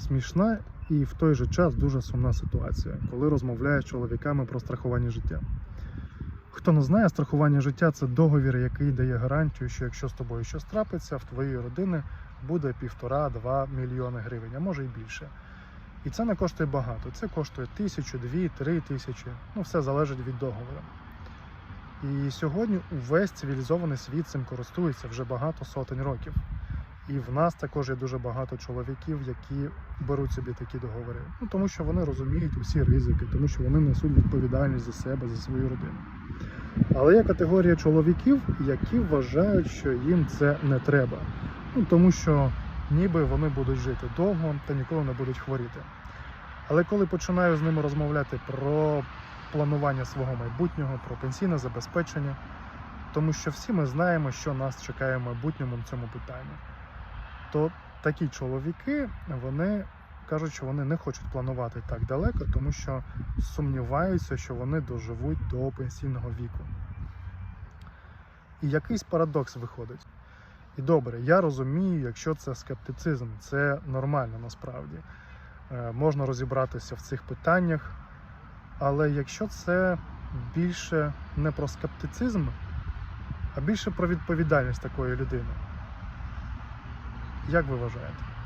смішна і в той же час дуже сумна ситуація, коли розмовляєш з чоловіками про страхування життя. Хто не знає, страхування життя це договір, який дає гарантію, що якщо з тобою щось трапиться, в твоєї родини буде півтора-два мільйони гривень, а може й більше. І це не коштує багато. Це коштує тисячу, дві, три тисячі. Ну, все залежить від договору. І сьогодні увесь цивілізований світ цим користується вже багато сотень років. І в нас також є дуже багато чоловіків, які беруть собі такі договори. Ну тому що вони розуміють усі ризики, тому що вони несуть відповідальність за себе, за свою родину. Але є категорія чоловіків, які вважають, що їм це не треба. Ну тому що ніби вони будуть жити довго та ніколи не будуть хворіти. Але коли починаю з ними розмовляти про планування свого майбутнього, про пенсійне забезпечення, тому що всі ми знаємо, що нас чекає в майбутньому в цьому питанні, то такі чоловіки вони кажуть, що вони не хочуть планувати так далеко, тому що сумніваються, що вони доживуть до пенсійного віку. І якийсь парадокс виходить. І добре, я розумію, якщо це скептицизм, це нормально насправді. Е, Можна розібратися в цих питаннях, але якщо це більше не про скептицизм, а більше про відповідальність такої людини, як ви вважаєте?